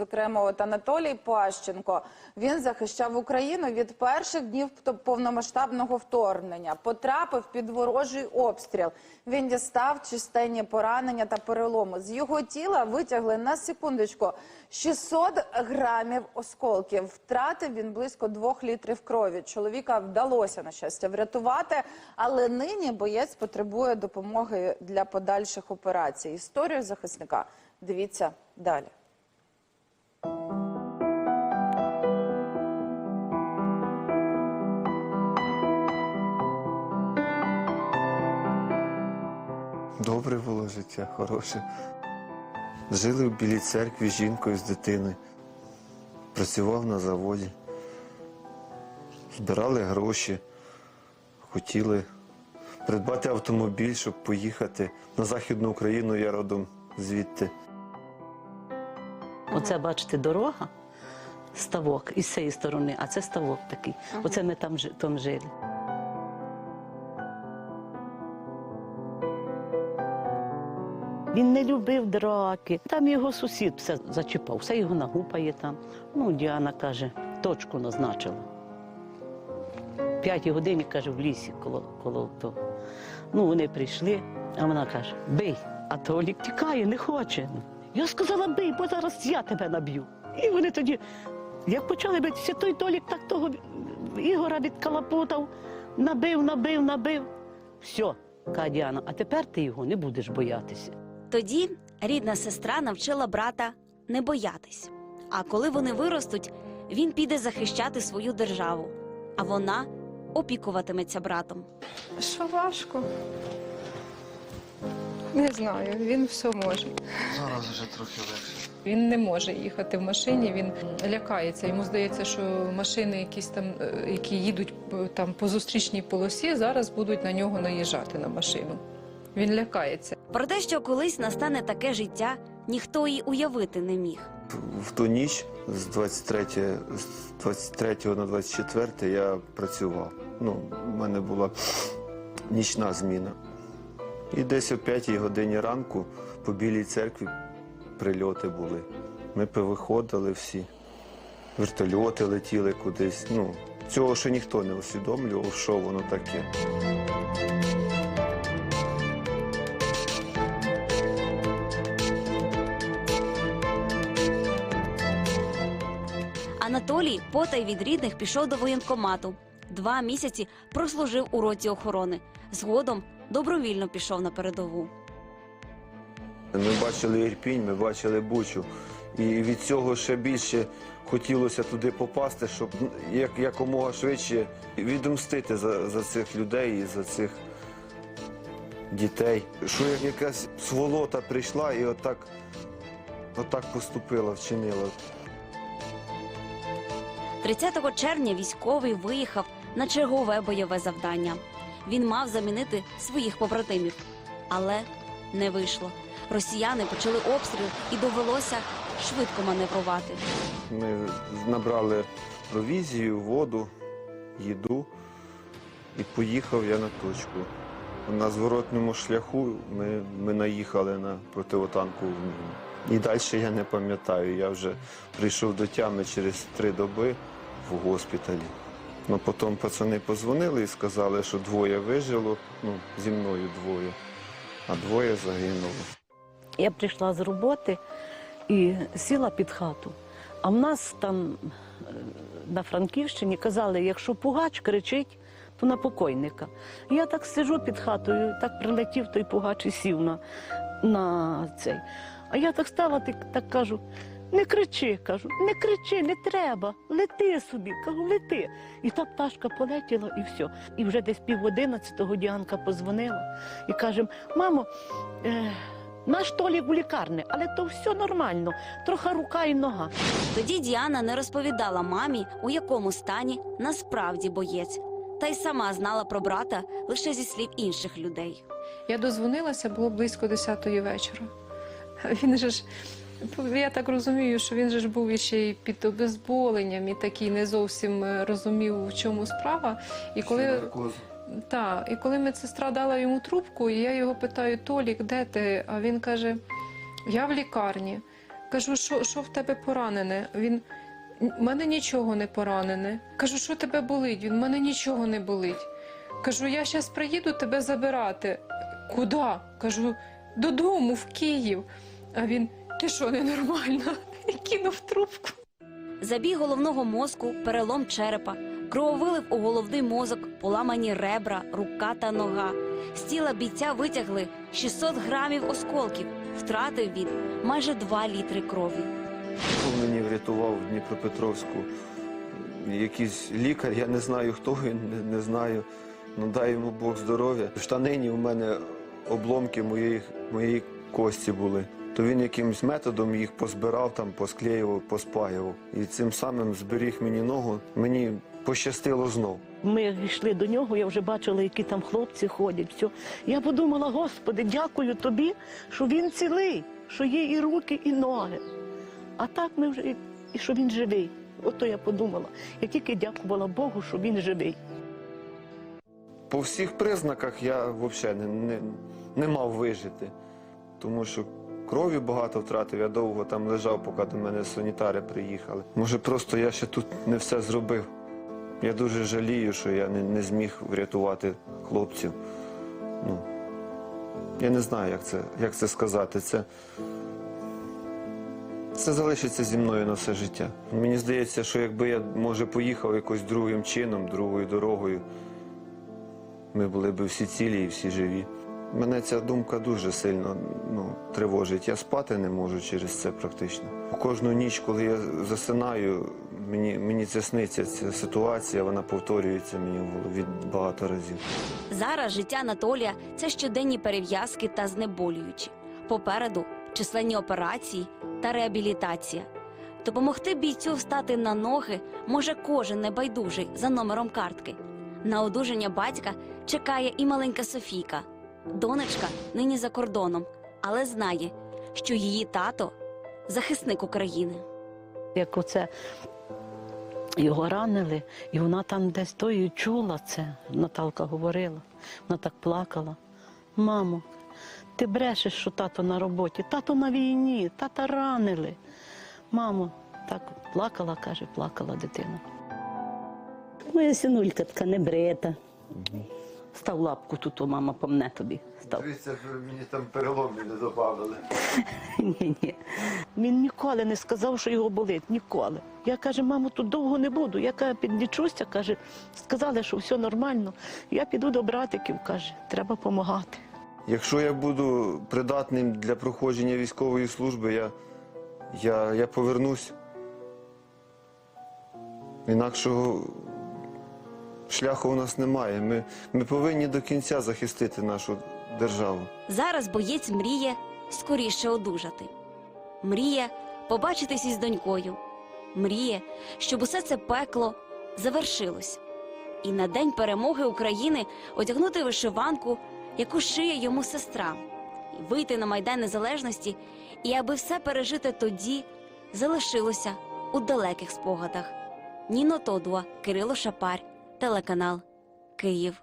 Зокрема, от Анатолій Пащенко він захищав Україну від перших днів повномасштабного вторгнення. Потрапив під ворожий обстріл. Він дістав численні поранення та переломи. З його тіла витягли на секундочку 600 грамів осколків. Втратив він близько двох літрів крові. Чоловіка вдалося на щастя врятувати, але нині боєць потребує допомоги для подальших операцій. Історію захисника дивіться далі. Добре було життя, хороше. Жили в Білій церкві з жінкою, з дитиною. Працював на заводі. Збирали гроші, хотіли придбати автомобіль, щоб поїхати на Західну Україну, я родом звідти. Оце, бачите, дорога, ставок із цієї сторони, а це ставок такий. Оце ми там, там жили. Він не любив драки. Там його сусід все зачіпав, все його нагупає там. Ну, Діана каже, точку назначила. П'ятій годині, каже, в лісі коло, коло того. Ну, вони прийшли, а вона каже, бий, а Толік тікає, не хоче. Я сказала, бий, бо зараз я тебе наб'ю. І вони тоді, як почали битися, той Толік так того Ігора відкалапутав, набив, набив, набив. Все, каже Діана, а тепер ти його не будеш боятися. Тоді рідна сестра навчила брата не боятись. А коли вони виростуть, він піде захищати свою державу, а вона опікуватиметься братом. Що важко? Не знаю, він все може. Зараз вже трохи легше. Він не може їхати в машині, він лякається. Йому здається, що машини, якісь там, е, які їдуть е, там по зустрічній полосі, зараз будуть на нього наїжджати на машину. Він лякається. Про те, що колись настане таке життя, ніхто і уявити не міг. В ту ніч з 23, з 23 на 24 я працював. Ну, в мене була нічна зміна. І десь о 5 годині ранку по Білій церкві прильоти були. Ми повиходили всі, вертольоти летіли кудись. Ну, цього ще ніхто не усвідомлював, що воно таке. Анатолій потай від рідних пішов до воєнкомату. Два місяці прослужив у роті охорони. Згодом добровільно пішов на передову. Ми бачили Ірпінь, ми бачили Бучу. І від цього ще більше хотілося туди попасти, щоб як, якомога швидше відомстити за, за цих людей і за цих дітей. Що як якась сволота прийшла і отак, отак поступила, вчинила. 30 червня військовий виїхав на чергове бойове завдання. Він мав замінити своїх побратимів, але не вийшло. Росіяни почали обстріл і довелося швидко маневрувати. Ми набрали провізію, воду, їду і поїхав я на точку. На зворотньому шляху ми, ми наїхали на противотанкову міну. І далі я не пам'ятаю. Я вже прийшов до тями через три доби в госпіталі. Ну, потім пацани позвонили і сказали, що двоє вижило, ну, зі мною двоє, а двоє загинуло. Я прийшла з роботи і сіла під хату. А в нас там е, на Франківщині казали, якщо пугач кричить, то на покойника. Я так сижу під хатою, так прилетів той пугач і сів на, на цей. А я так стала, так, так кажу. Не кричи, кажу, не кричи, не треба. Лети собі, кажу, лети. І та пташка полетіла, і все. І вже десь пів одинадцятого Діанка позвонила і каже: мамо, е, наш Толік у лікарні, але то все нормально, трохи рука і нога. Тоді Діана не розповідала мамі, у якому стані насправді боєць, та й сама знала про брата лише зі слів інших людей. Я дозвонилася, було близько 10-ї вечора. Він же ж, я так розумію, що він же ж був іще й під обезболенням і такий не зовсім е, розумів, в чому справа. І коли, та, і коли медсестра дала йому трубку, і я його питаю: Толік, де ти? А він каже: Я в лікарні. Кажу, що, що в тебе поранене? Він у мене нічого не поранене. Кажу, що тебе болить? Він у мене нічого не болить. Кажу, я зараз приїду тебе забирати. Куди? Кажу, додому, в Київ. А він, ти що, ненормальна? І кинув трубку. Забій головного мозку, перелом черепа, крововилив у головний мозок, поламані ребра, рука та нога. З тіла бійця витягли 600 грамів осколків. Втратив він майже 2 літри крові. Хто мені врятував в Дніпропетровську? Якийсь лікар, я не знаю, хто він, не, не знаю. Ну дай йому Бог здоров'я. В штанині у мене обломки моєї, моєї кості були. То він якимось методом їх позбирав, там, посклеював, поспаював. І цим самим зберіг мені ногу. Мені пощастило знов. Ми йшли до нього, я вже бачила, які там хлопці ходять. Все. Я подумала, Господи, дякую тобі, що він цілий, що є і руки, і ноги. А так ми вже і- що він живий. Ото я подумала. Я тільки дякувала Богу, що він живий. По всіх признаках я взагалі не, не, не мав вижити, тому що крові багато втратив, я довго там лежав, поки до мене санітари приїхали. Може, просто я ще тут не все зробив. Я дуже жалію, що я не, не зміг врятувати хлопців. Ну, я не знаю, як це, як це сказати. Це, це залишиться зі мною на все життя. Мені здається, що якби я, може, поїхав якось другим чином, другою дорогою, ми були б всі цілі і всі живі. Мене ця думка дуже сильно ну, тривожить. Я спати не можу через це практично. Кожну ніч, коли я засинаю, мені, мені це сниться, ця ситуація, вона повторюється мені в голові багато разів. Зараз життя Анатолія це щоденні перев'язки та знеболюючі. Попереду численні операції та реабілітація. Допомогти бійцю встати на ноги може кожен небайдужий за номером картки. На одужання батька чекає і маленька Софійка. Донечка нині за кордоном, але знає, що її тато захисник України. Як оце його ранили, і вона там десь тою чула це. Наталка говорила. Вона так плакала. Мамо, ти брешеш, що тато на роботі, тато на війні, тата ранили. Мамо, так плакала, каже, плакала дитина. Моя синулька така небрита. Став лапку тут, о, мама помне тобі. Став. Дивіться, мені там перелом не додавали. Ні, ні. Він ніколи не сказав, що його болить. Ніколи. Я каже, мамо, тут довго не буду. Я каже, підлічуся, каже, сказали, що все нормально. Я піду до братиків, каже, треба допомагати. Якщо я буду придатним для проходження військової служби, я, я, я повернусь. Інакшого шляху у нас немає. Ми, ми повинні до кінця захистити нашу державу. Зараз боєць мріє скоріше одужати. Мріє побачитись із донькою. Мріє, щоб усе це пекло завершилось. І на день перемоги України одягнути вишиванку, яку шиє йому сестра, вийти на майдан незалежності, і аби все пережити тоді залишилося у далеких спогадах. Ніно Тодуа, Кирило Шапарь, телеканал Київ